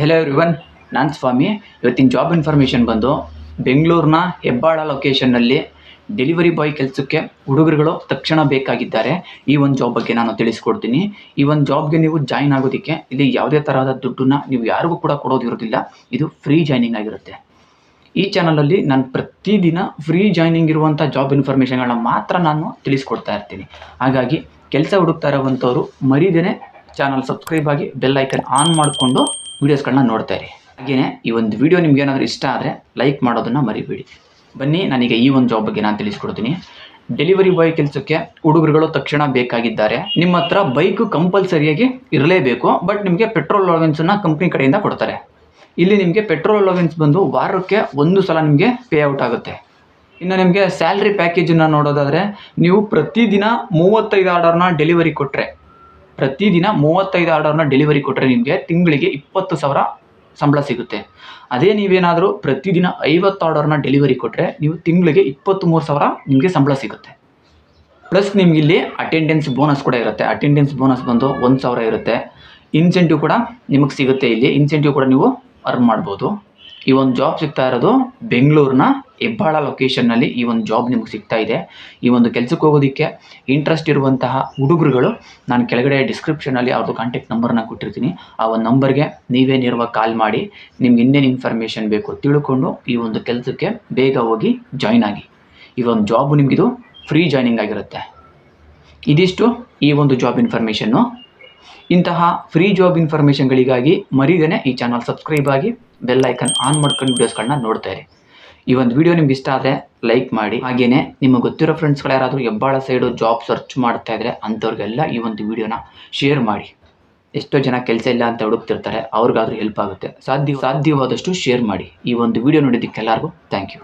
Hello everyone ನಾನು ಸ್ವಾಮಿ. ಇವತ್ತಿನ job information ಬಂದು ಬೆಂಗಳೂರಿನ ಹೆಬ್ಬಾಳ ಲೊಕೇಶನ್ನಲ್ಲಿ ಡೆಲಿವರಿ ಬಾಯ್ ಕೆಲಸಕ್ಕೆ ಹುಡುಗರುಗಳು ತಕ್ಷಣ ಬೇಕಾಗಿದ್ದಾರೆ. ಈ ಒಂದು ಜಾಬ್ ಬಗ್ಗೆ ನಾನು ತಿಳಿಸ್ಕೊಡ್ತೀನಿ. ಈ ಒಂದು ಜಾಬ್ಗೆ ನೀವು ಜಾಯಿನ್ ಆಗೋದಕ್ಕೆ ಇಲ್ಲಿ ಯಾವುದೇ ತರಹದ ದುಡ್ಡನ್ನ ನೀವು ಯಾರಿಗೂ ಕೂಡ ಕೊಡೋದಿರೋದಿಲ್ಲ ಇದು ಫ್ರೀ ಜಾಯ್ನಿಂಗ್ ಆಗಿರುತ್ತೆ. ಈ ಚಾನಲಲ್ಲಿ ನಾನು ಪ್ರತಿದಿನ ಫ್ರೀ ಜಾಯ್ನಿಂಗ್ ಇರುವಂಥ ಜಾಬ್ ಇನ್ಫಾರ್ಮೇಷನ್ಗಳನ್ನ ಮಾತ್ರ ನಾನು ತಿಳಿಸ್ಕೊಡ್ತಾ ಇರ್ತೀನಿ. ಹಾಗಾಗಿ ಕೆಲಸ ಹುಡುಕ್ತಾ ಇರೋವಂಥವ್ರು ಮರಿದೇನೆ ಚಾನಲ್ ಸಬ್ಸ್ಕ್ರೈಬ್ ಆಗಿ ಬೆಲ್ ಐಕನ್ ಆನ್ ಮಾಡಿಕೊಂಡು ವೀಡಿಯೋಸ್ಗಳನ್ನ ನೋಡ್ತಾ ಇರಿ. ಹಾಗೆಯೇ ಈ ಒಂದು ವಿಡಿಯೋ ನಿಮ್ಗೆ ಏನಾದರೂ ಇಷ್ಟ ಆದರೆ ಲೈಕ್ ಮಾಡೋದನ್ನು ಮರಿಬೇಡಿ. ಬನ್ನಿ, ನನಗೆ ಈ ಒಂದು ಜಾಬ್ ಬಗ್ಗೆ ನಾನು ತಿಳಿಸ್ಕೊಡ್ತೀನಿ. ಡೆಲಿವರಿ ಬಾಯ್ ಕೆಲಸಕ್ಕೆ ಹುಡುಗರುಗಳು ತಕ್ಷಣ ಬೇಕಾಗಿದ್ದಾರೆ. ನಿಮ್ಮ ಹತ್ರ ಬೈಕು ಕಂಪಲ್ಸರಿಯಾಗಿ ಇರಲೇಬೇಕು ಬಟ್ ನಿಮಗೆ ಪೆಟ್ರೋಲ್ ಅಲೋವೆನ್ಸನ್ನು ಕಂಪ್ನಿ ಕಡೆಯಿಂದ ಕೊಡ್ತಾರೆ. ಇಲ್ಲಿ ನಿಮಗೆ ಪೆಟ್ರೋಲ್ ಅಲೋವೆನ್ಸ್ ಬಂದು ವಾರಕ್ಕೆ ಒಂದು ಸಲ ನಿಮಗೆ ಪೇ ಔಟ್ ಆಗುತ್ತೆ. ಇನ್ನು ನಿಮಗೆ ಸ್ಯಾಲ್ರಿ ಪ್ಯಾಕೇಜನ್ನು ನೋಡೋದಾದರೆ, ನೀವು ಪ್ರತಿದಿನ ಮೂವತ್ತೈದು ಆರ್ಡರ್ನ ಡೆಲಿವರಿ ಕೊಟ್ಟರೆ ಪ್ರತಿದಿನ ಮೂವತ್ತೈದು ಆರ್ಡರ್ನ ಡೆಲಿವರಿ ಕೊಟ್ಟರೆ ನಿಮಗೆ ತಿಂಗಳಿಗೆ ಇಪ್ಪತ್ತು ಸಾವಿರ ಸಂಬಳ ಸಿಗುತ್ತೆ. ಅದೇ ನೀವೇನಾದರೂ ಪ್ರತಿದಿನ ಐವತ್ತು ಆರ್ಡರ್ನ ಡೆಲಿವರಿ ಕೊಟ್ಟರೆ ನೀವು ತಿಂಗಳಿಗೆ ಇಪ್ಪತ್ತ್ಮೂರು ಸಾವಿರ ನಿಮಗೆ ಸಂಬಳ ಸಿಗುತ್ತೆ. ಪ್ಲಸ್ ನಿಮ್ಗೆ ಇಲ್ಲಿ ಅಟೆಂಡೆನ್ಸ್ ಬೋನಸ್ ಕೂಡ ಇರುತ್ತೆ. ಅಟೆಂಡೆನ್ಸ್ ಬೋನಸ್ ಬಂದು ಒಂದು ಸಾವಿರ ಇರುತ್ತೆ. ಇನ್ಸೆಂಟಿವ್ ಕೂಡ ನಿಮಗೆ ಸಿಗುತ್ತೆ ಇಲ್ಲಿ. ಇನ್ಸೆಂಟಿವ್ ಕೂಡ ನೀವು ಅರ್ನ್ ಮಾಡ್ಬೋದು. ಈ ಒಂದು ಜಾಬ್ ಸಿಗ್ತಾ ಇರೋದು ಬೆಂಗಳೂರಿನ ಹೆಬ್ಬಾಳ ಲೊಕೇಶನ್ನಲ್ಲಿ ಈ ಒಂದು ಜಾಬ್ ನಿಮಗೆ ಸಿಗ್ತಾ ಇದೆ. ಈ ಒಂದು ಕೆಲಸಕ್ಕೆ ಹೋಗೋದಕ್ಕೆ ಇಂಟ್ರೆಸ್ಟ್ ಇರುವಂತಹ ಹುಡುಗರುಗಳು, ನಾನು ಕೆಳಗಡೆ ಡಿಸ್ಕ್ರಿಪ್ಷನಲ್ಲಿ ಅವ್ರದ್ದು ಕಾಂಟ್ಯಾಕ್ಟ್ ನಂಬರ್ನ ಕೊಟ್ಟಿರ್ತೀನಿ. ಆ ಒಂದು ನಂಬರ್ಗೆ ನೀವೇ ನೇರವಾಗಿ ಕಾಲ್ ಮಾಡಿ, ನಿಮ್ಗೆ ಇನ್ನೇನು ಇನ್ಫಾರ್ಮೇಷನ್ ಬೇಕು ತಿಳ್ಕೊಂಡು ಈ ಒಂದು ಕೆಲಸಕ್ಕೆ ಬೇಗ ಹೋಗಿ ಜಾಯ್ನ್ ಆಗಿ. ಈ ಒಂದು ಜಾಬು ನಿಮಗಿದು ಫ್ರೀ ಜಾಯ್ನಿಂಗ್ ಆಗಿರುತ್ತೆ. ಇದಿಷ್ಟು ಈ ಒಂದು ಜಾಬ್ ಇನ್ಫಾರ್ಮೇಷನ್ನು ಇಂತಹ ಫ್ರೀ ಜಾಬ್ ಇನ್ಫಾರ್ಮೇಷನ್ಗಳಿಗಾಗಿ ಮರಿದೇನೆ ಈ ಚಾನಲ್ ಸಬ್ಸ್ಕ್ರೈಬ್ ಆಗಿ ಬೆಲ್ ಐಕನ್ ಆನ್ ಮಾಡ್ಕೊಂಡು ವೀಡಿಯೋಸ್ಗಳನ್ನ ನೋಡ್ತಾ ಇರಿ. ಈ ಒಂದು ವಿಡಿಯೋ ನಿಮ್ಗೆ ಇಷ್ಟ ಆದರೆ ಲೈಕ್ ಮಾಡಿ. ಹಾಗೇನೆ ನಿಮಗೆ ಗೊತ್ತಿರೋ ಫ್ರೆಂಡ್ಸ್ಗಳು ಯಾರಾದರೂ ಹೆಬ್ಬಾಳ ಸೈಡು ಜಾಬ್ ಸರ್ಚ್ ಮಾಡ್ತಾ ಇದ್ರೆ ಅಂಥವ್ರಿಗೆಲ್ಲ ಈ ಒಂದು ವಿಡಿಯೋನ ಶೇರ್ ಮಾಡಿ. ಎಷ್ಟೋ ಜನ ಕೆಲಸ ಇಲ್ಲ ಅಂತ ಹುಡುಕ್ತಿರ್ತಾರೆ, ಅವ್ರಿಗಾದ್ರೂ ಹೆಲ್ಪ್ ಆಗುತ್ತೆ. ಸಾಧ್ಯ, ಸಾಧ್ಯವಾದಷ್ಟು ಶೇರ್ ಮಾಡಿ. ಈ ಒಂದು ವಿಡಿಯೋ ನೋಡಿದ್ದಕ್ಕೆ ಎಲ್ಲರಿಗೂ ಥ್ಯಾಂಕ್ ಯು